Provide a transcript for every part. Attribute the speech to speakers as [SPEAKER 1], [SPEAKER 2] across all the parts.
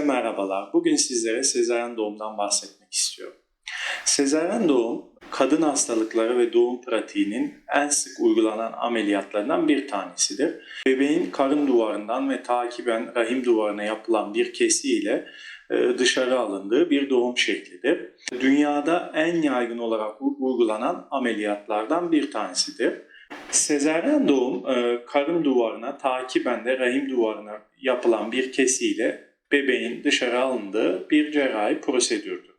[SPEAKER 1] Merhabalar, bugün sizlere sezaryen doğumdan bahsetmek istiyorum. Sezaryen doğum, kadın hastalıkları ve doğum pratiğinin en sık uygulanan ameliyatlarından bir tanesidir. Bebeğin karın duvarından ve takiben rahim duvarına yapılan bir kesiyle e, dışarı alındığı bir doğum şeklidir. Dünyada en yaygın olarak uygulanan ameliyatlardan bir tanesidir. Sezaryen doğum e, karın duvarına takiben de rahim duvarına yapılan bir kesiyle bebeğin dışarı alındığı bir cerrahi prosedürdür.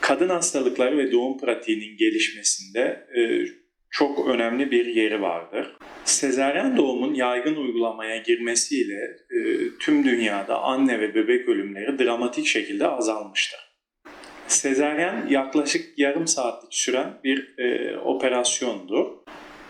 [SPEAKER 1] Kadın hastalıkları ve doğum pratiğinin gelişmesinde e, çok önemli bir yeri vardır. Sezaryen doğumun yaygın uygulamaya girmesiyle e, tüm dünyada anne ve bebek ölümleri dramatik şekilde azalmıştır. Sezaryen yaklaşık yarım saatlik süren bir e, operasyondur.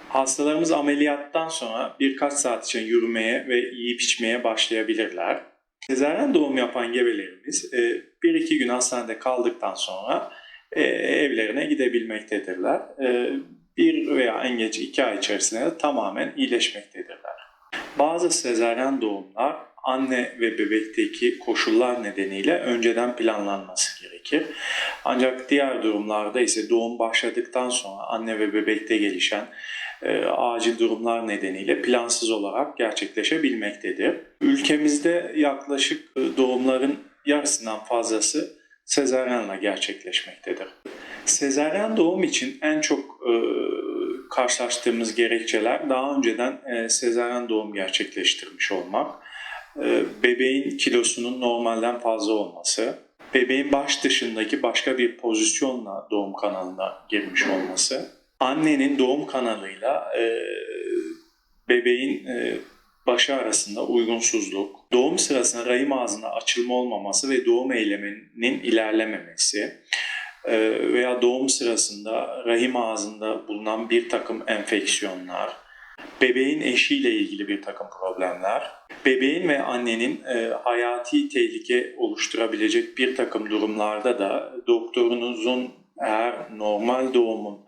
[SPEAKER 1] Hastalarımız ameliyattan sonra birkaç saat için yürümeye ve yiyip içmeye başlayabilirler. Sezaryen doğum yapan gebelerimiz e, bir iki gün hastanede kaldıktan sonra e, evlerine gidebilmektedirler. E, bir veya en geç iki ay içerisinde de tamamen iyileşmektedirler. Bazı sezaryen doğumlar anne ve bebekteki koşullar nedeniyle önceden planlanması gerekir. Ancak diğer durumlarda ise doğum başladıktan sonra anne ve bebekte gelişen e, acil durumlar nedeniyle plansız olarak gerçekleşebilmektedir. Ülkemizde yaklaşık e, doğumların yarısından fazlası sezaryenle gerçekleşmektedir. Sezaryen doğum için en çok e, karşılaştığımız gerekçeler daha önceden e, sezaryen doğum gerçekleştirmiş olmak, e, bebeğin kilosunun normalden fazla olması, bebeğin baş dışındaki başka bir pozisyonla doğum kanalına girmiş olması, annenin doğum kanalıyla e, bebeğin e, başı arasında uygunsuzluk, doğum sırasında rahim ağzına açılma olmaması ve doğum eyleminin ilerlememesi e, veya doğum sırasında rahim ağzında bulunan bir takım enfeksiyonlar, bebeğin eşiyle ilgili bir takım problemler, bebeğin ve annenin e, hayati tehlike oluşturabilecek bir takım durumlarda da doktorunuzun eğer normal doğumun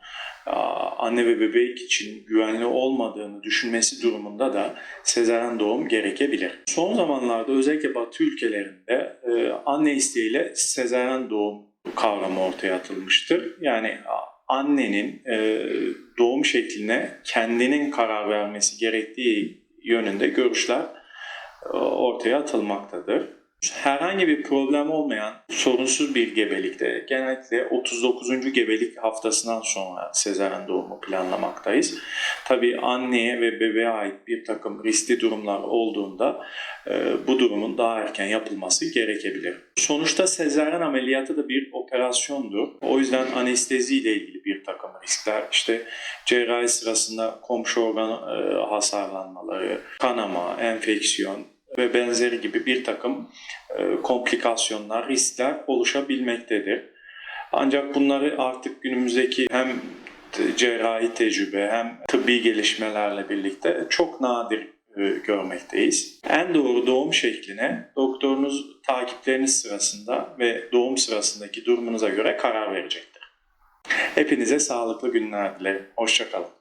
[SPEAKER 1] anne ve bebek için güvenli olmadığını düşünmesi durumunda da sezaryen doğum gerekebilir. Son zamanlarda özellikle Batı ülkelerinde e, anne isteğiyle sezaryen doğum kavramı ortaya atılmıştır. Yani annenin e, doğum şekline kendinin karar vermesi gerektiği yönünde görüşler e, ortaya atılmaktadır. Herhangi bir problem olmayan sorunsuz bir gebelikte genellikle 39. gebelik haftasından sonra sezaryen doğumu planlamaktayız. Tabii anneye ve bebeğe ait bir takım riskli durumlar olduğunda e, bu durumun daha erken yapılması gerekebilir. Sonuçta sezaryen ameliyatı da bir operasyondur. O yüzden anestezi ile ilgili bir takım riskler, işte cerrahi sırasında komşu organ e, hasarlanmaları, kanama, enfeksiyon ve benzeri gibi bir takım e, komplikasyonlar, riskler oluşabilmektedir. Ancak bunları artık günümüzdeki hem cerrahi tecrübe hem tıbbi gelişmelerle birlikte çok nadir e, görmekteyiz. En doğru doğum şekline doktorunuz takipleriniz sırasında ve doğum sırasındaki durumunuza göre karar verecektir. Hepinize sağlıklı günler dilerim. Hoşçakalın.